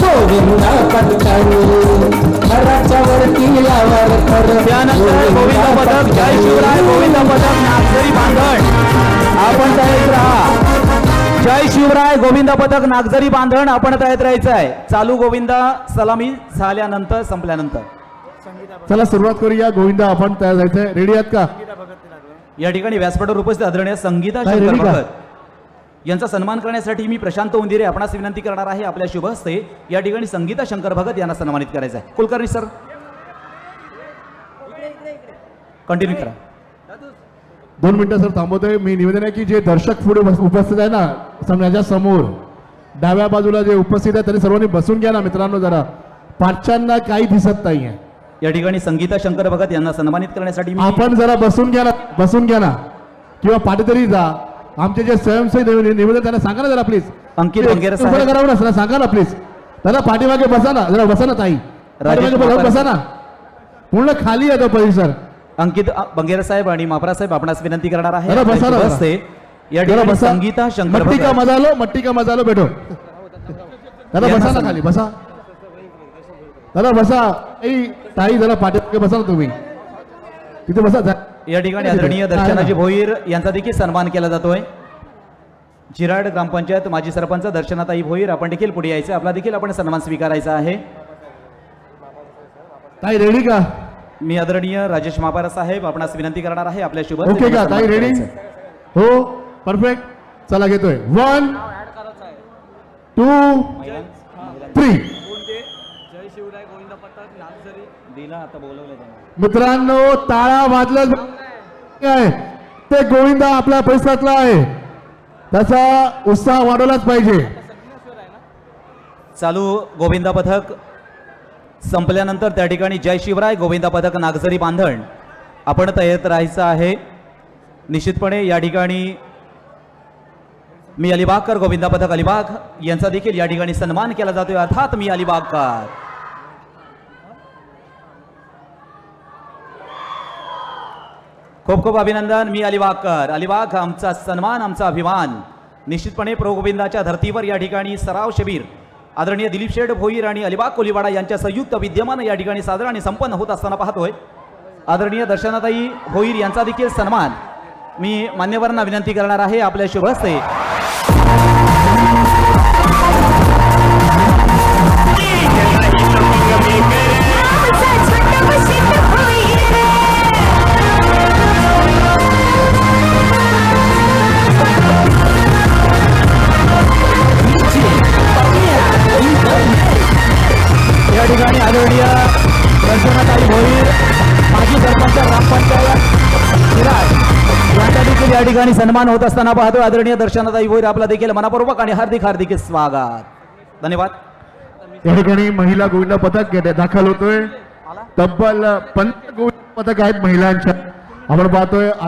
गोविंदा वरती त्यानंतर गोविंद पथक जय शिवराय गोविंद पथक नागझरी बांधण आपण तयारीत राहा. जय शिवराय गोविंद पथक नागझरी बांधण आपण तयारीत राहायचं आहे. चालू गोविंद सलामी झाल्यानंतर संपल्यानंतर. चला सुरुवात करूया. गोविंदा आपण तयार जायचंय रेडी आहात का? या ठिकाणी व्यासपीठावर उपस्थित आदरणीय संगीता शंकर यांचा सन्मान करण्यासाठी मी प्रशांत उंदिरे आपणास विनंती करणार आहे आपल्या शुभ हस्ते. या ठिकाणी संगीता शंकर भगत यांना सन्मानित करायचं आहे. कुलकर्णी सर. कंटिन्यू करा. दोन मिनिटं सर थांबवतोय. मी निवेदन आहे की जे दर्शक पुढे उपस्थित आहे ना समजाच्या समोर डाव्या बाजूला जे उपस्थित आहे त्यांनी सर्वांनी बसून घ्या ना मित्रांनो जरा. पाठच्यांना काही दिसत नाहीये. या ठिकाणी संगीता शंकर भगत यांना सन्मानित करण्यासाठी आपण जरा बसून घ्या ना बसून घ्या ना. किंवा पाठी तरी जा. आमचे जे स्वयंसेवी निवे- निवेदन त्यांना सांगा ना जरा प्लीज अंकित. उभं करावं ना सर, सांगा ना प्लीज त्याला पाठीमागे बसा ना जरा बसा ना ताई. पाठीमागे बसा- ना. पूर्ण खाली आहे तो परिसर अंकित बंगेरे साहेब आणि मापरा साहेब आपणास विनंती करणार आहे. जरा बसा आपल्या ना शुभ जरा. हस्ते या जरा ठिकाणी संगीता शंकर मट्टी का मजा लो मट्टी का मजा लो बेटो दादा बसा ना. खाली बसा. दादा बसा. ताई जरा पाठी बसा ना तुम्ही. तिथे बसा. या ठिकाणी आदरणीय. दर्शनाजी भोईर यांचा देखील सन्मान केला जातोय. जिराड ग्रामपंचायत माजी सरपंच दर्शनाताई भोईर आपण देखील पुढे यायचं आपला देखील आपण सन्मान स्वीकारायचा आहे. ताई रेडी का? मी आदरणीय राजेश मापारा साहेब आपणास विनंती करणार आहे आपल्या शुभ ओके का? ताई रेडी हो परफेक्ट चला घेतोय. वन टू थ्री दिला आता बोलवलं मित्रांनो टाळा वाजलं ते गोविंदा आपल्या परिसरातला आहे. त्याचा उत्साह वाढवलाच पाहिजे. चालू गोविंदा पथक. संपल्यानंतर त्या ठिकाणी जय शिवराय गोविंदा पथक नागझरी बांधण. आपण तयार राहायचं आहे. निश्चितपणे या ठिकाणी मी अलिबागकर गोविंदा पथक अलिबाग यांचा देखील या ठिकाणी सन्मान केला जातोय. अर्थात मी अलिबागकर. खूप खूप अभिनंदन मी अलिबागकर. अलिबाग आमचा सन्मान आमचा अभिमान. निश्चितपणे प्रोगोविंदाच्या धर्तीवर या ठिकाणी सराव शिबिर आदरणीय दिलीप शेठ भोईर आणि अलिबाग कोलीवाडा यांच्या संयुक्त विद्यमान या ठिकाणी सादर आणि संपन्न होत असताना पाहतोय. आदरणीय दर्शनाताई भोईर यांचा देखील सन्मान. मी मान्यवरांना विनंती करणार आहे आपल्या शुभ हस्ते या ठिकाणी आदरणीय दर्शनाताई भोईर. माजी सरपंच ग्रामपंचायत विराज यांचा देखील या ठिकाणी सन्मान होत असताना पाहतो आदरणीय दर्शनाताई भोईर. आपला देखील मनापूर्वक आणि हार्दिक हार्दिक स्वागत. धन्यवाद. या ठिकाणी महिला गोविंद पथक दाखल होतोय. तब्बल पंच गोविंद पथक आहेत महिलांच्या. आपण पाहतोय